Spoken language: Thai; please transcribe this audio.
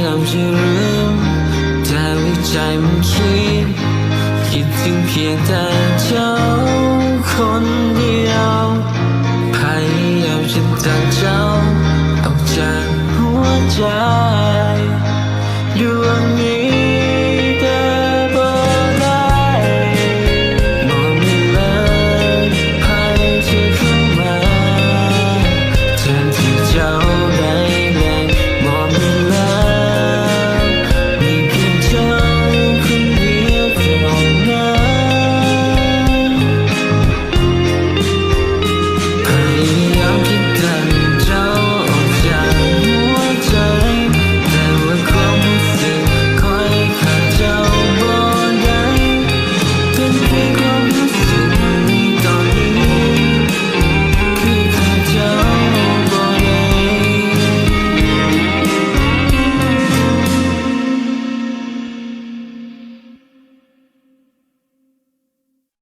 ยามจะลืมแต่วิจัยมันคิด คิดถึงเพียงแต่เจ้าคนเดียวพยายามจะตัดเจ้าออกจากหัวใจ